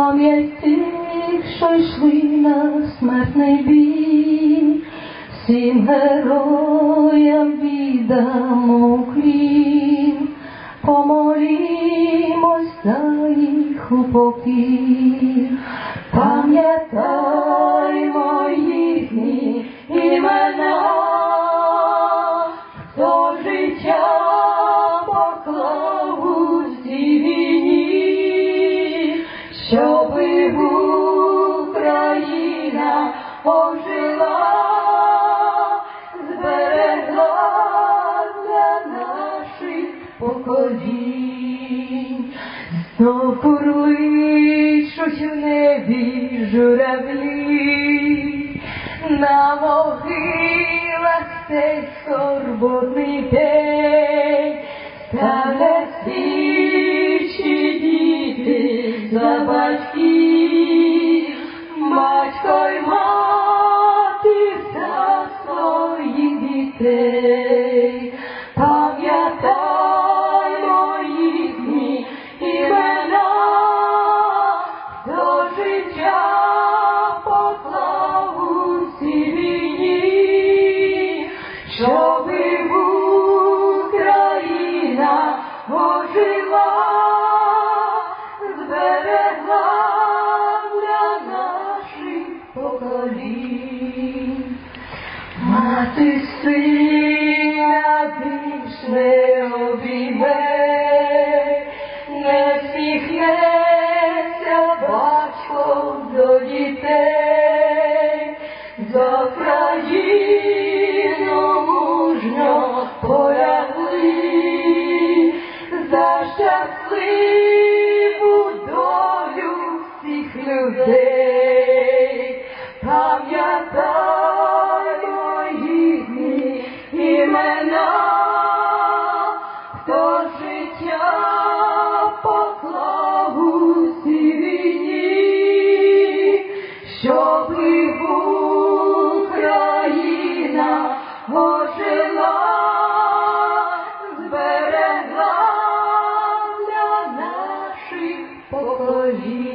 пам'ять тих, що йшли на смертний бій, всім героям віддамо уклін, помолімось за їх упокій, пам'ятаймо щоби Україна ожила, зберегла для наших поколінь. Знов курличуть в небі журавлі, на могилах цей скорботний день, ставлять за батьків, батько й мати за своїх дітей, пам'ятаймо їхні імена, хто життя поклав у цій війні, щоби поколінь. Мати сина більш не не всміхнеться батько до дітей, за країну мужньо полягли, за щасливу долю всіх людей. জীবী